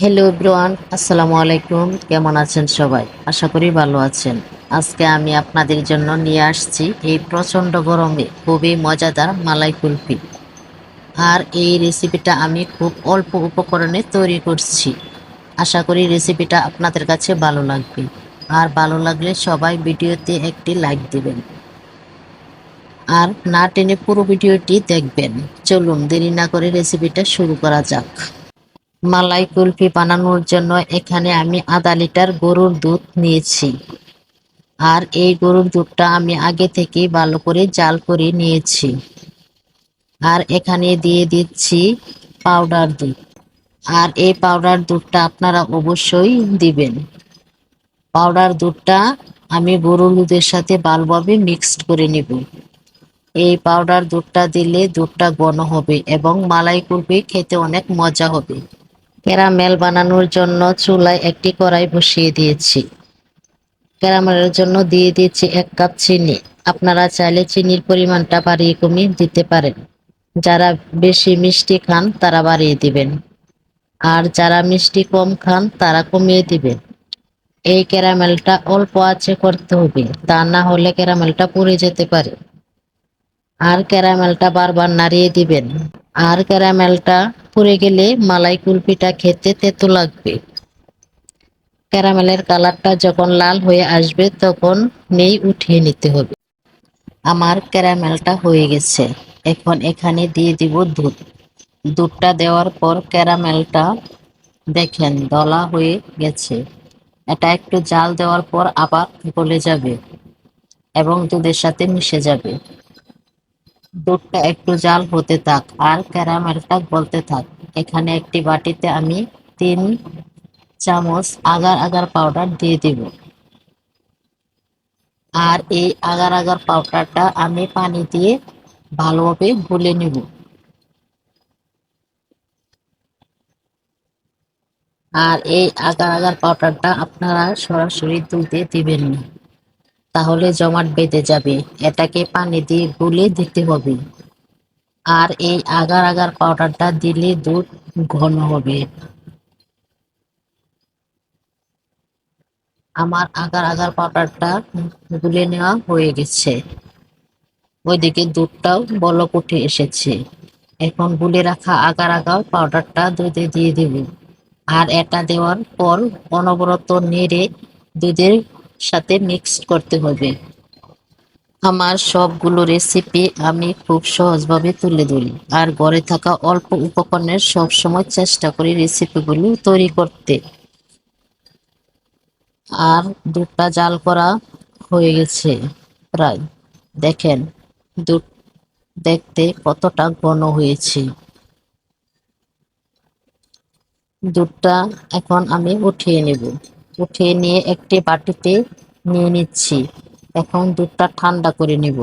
Hello everyone আসসালামু আলাইকুম কেমন আছেন সবাই? আশা করি ভালো আছেন। আজকে আমি আপনাদের জন্য নিয়ে আসছি এই প্রচণ্ড গরমে খুবই মজাদার মালাই কুলফি। আর এই রেসিপিটা আমি খুব অল্প উপকরণে তৈরি করছি। আশা করি রেসিপিটা আপনাদের কাছে ভালো লাগবে। আর ভালো লাগলে সবাই ভিডিওতে একটি লাইক দিবেন। আর না টেনে পুরো ভিডিওটি দেখবেন। চলুন দেরি না করে রেসিপিটা শুরু করা যাক। মালাই কুলফি বানানোর জন্য এখানে আমি আধা লিটার গরুর দুধ নিয়েছি। আর এই গরুর দুধটা আমি আগে থেকে ভালো করে জাল করে নিয়েছি। আর এখানে দিয়ে দিচ্ছি পাউডার দুধ। আর এই পাউডার দুধটা আপনারা অবশ্যই দিবেন। পাউডার দুধটা আমি গরুর দুধের সাথে ভালোভাবে মিক্সড করে নেব। এই পাউডার দুধটা দিলে দুধটা ঘন হবে এবং মালাই কুলফি খেতে অনেক মজা হবে। ক্যারামেল বানানোর জন্য চুলায় একটি কড়াই বসিয়ে দিয়েছি। ক্যারামেলের জন্য দিয়ে দিয়েছি এক কাপ চিনি। আপনারা চাইলে চিনির পরিমাণটা বাড়িয়ে কমিয়ে দিতে পারেন। যারা বেশি মিষ্টি খান, তারা বাড়িয়ে দিবেন। আর যারা মিষ্টি কম খান, তারা কমিয়ে দিবেন। এই ক্যারামেলটা অল্প আছে করতে হবে, তা না হলে ক্যারামেলটা পুড়ে যেতে পারে। আর ক্যারামেলটা বারবার নাড়িয়ে দিবেন। আর ক্যারামেলটা পুড়ে গেলে মালাই কুলফিটা খেতে তেতো লাগবে। ক্যারামেলের কালারটা যখন লাল হয়ে আসবে, তখন নেই উঠিয়ে নিতে হবে। আমার ক্যারামেলটা হয়ে গেছে। এখন এখানে দিয়ে দিব দুধ। দুধটা দেওয়ার পর ক্যারামেলটা দেখেন দলা হয়ে গেছে। এটা একটু জাল দেওয়ার পর আবার গলে যাবে এবং দুধের সাথে মিশে যাবে। দুধটা একটু জাল হতে থাক আর ক্যারামেলটা গলতে থাক। এখানে একটি বাটিতে আমি তিন চামচ আগার আগার পাউডার দিয়ে দিব। আর এই আগার আগার পাউডারটা আমি পানি দিয়ে ভালোভাবে গুলে নেব। আর এই আগার আগার পাউডারটা আপনারা সরাসরি দুধে দিবেন না। তাহলে জমাট বেঁধে যাবে। এটাকে পানি দিয়ে গুলে দিতে হবে। আর এই আগার আগার পাউডারটা দিলে দুধ ঘন হবে। আমার আগার আগার পাউডারটা গুলে নেওয়া হয়ে গেছে। ওইদিকে দুধটাও বলক উঠে এসেছে। এখন গুলে রাখা আগার আগার পাউডারটা দুধে দিয়ে দিব। আর এটা দেওয়ার পর অনবরত নেড়ে দুধের সাথে মিক্স করতে হবে। আমার সবগুলো রেসিপি আমি খুব সহজভাবে তুলে ধরি। আর ঘরে থাকা অল্প উপকরণের সবসময় চেষ্টা করি রেসিপিগুলো তৈরি করতে। আর দুধটা জাল করা হয়ে গেছে প্রায়। দেখেন, দুধ দেখতে কতটা ঘন হয়েছে। দুধটা এখন আমি উঠিয়ে নেব। উঠিয়ে নিয়ে একটি বাটিতে নিয়ে নিচ্ছি। এখন দুধটা ঠান্ডা করে নেব।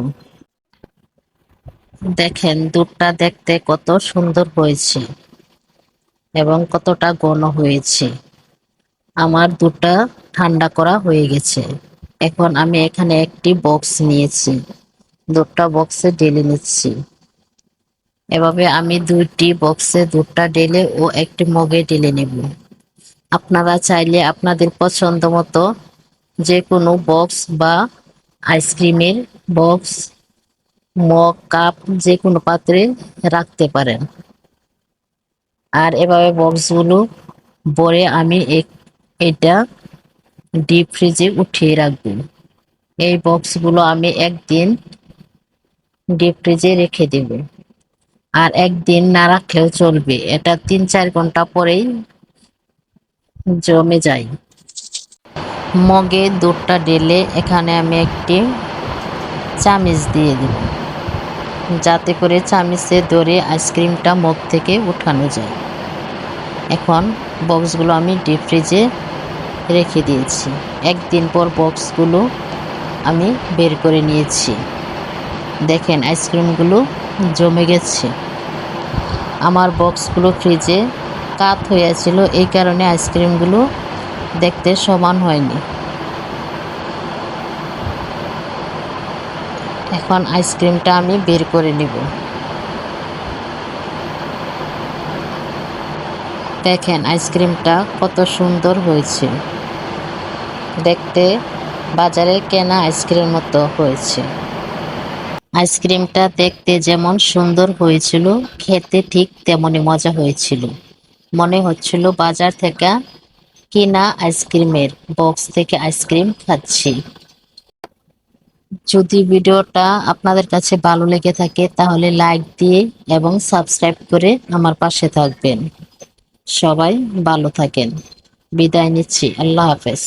দেখেন, দুধটা দেখতে কত সুন্দর হয়েছে এবং কতটা ঘন হয়েছে। আমার দুধটা ঠান্ডা করা হয়ে গেছে। এখন আমি এখানে একটি বক্স নিয়েছি। দুধটা বক্সে ঢেলে নিচ্ছি। এভাবে আমি দুইটি বক্সে দুধটা ঢেলে ও একটি মগে ঢেলে নেব। আপনারা চাইলে আপনাদের পছন্দ মতো যে কোনো বক্স বা আইসক্রিমের বক্স, মগ, কাপ যে কোনো পাত্রে রাখতে পারেন। আর এভাবে বক্সগুলো ভরে আমি এটা ডিপ ফ্রিজে উঠিয়ে রাখব। এই বক্সগুলো আমি একদিন ডিপ ফ্রিজে রেখে দেব। আর একদিন না রাখলেও চলবে। এটা তিন চার ঘণ্টা পরেই জমে যায়। মগে দুধটা ঢেলে এখানে আমি একটি চামিচ দিয়ে দেব। যাতে করে চামিচে ধরে আইসক্রিমটা মগ থেকে উঠানো যায়। এখন বক্সগুলো আমি ডিপ ফ্রিজে রেখে দিয়েছি। একদিন পর বক্সগুলো আমি বের করে নিয়েছি। দেখেন, আইসক্রিমগুলো জমে গেছে। আমার বক্সগুলো ফ্রিজে কাত হয়েছিল এই কারণে আইসক্রিমগুলো দেখতে সমান হয়নি। এখন আইসক্রিমটা আমি বের করে নিব। দেখেন, আইসক্রিমটা কত সুন্দর হয়েছে। দেখতে বাজারে কেনা আইসক্রিমের মতো হয়েছে। আইসক্রিমটা দেখতে যেমন সুন্দর হয়েছিল, খেতে ঠিক তেমনই মজা হয়েছিল। মনে হচ্ছিল বাজার থেকে কিনা আইসক্রিমের বক্স থেকে আইসক্রিম খাচ্ছি। যদি ভিডিওটা আপনাদের কাছে ভালো লেগে থাকে, তাহলে লাইক দিয়ে এবং সাবস্ক্রাইব করে আমার পাশে থাকবেন। সবাই ভালো থাকেন। বিদায় নিচ্ছি। আল্লাহ হাফেজ।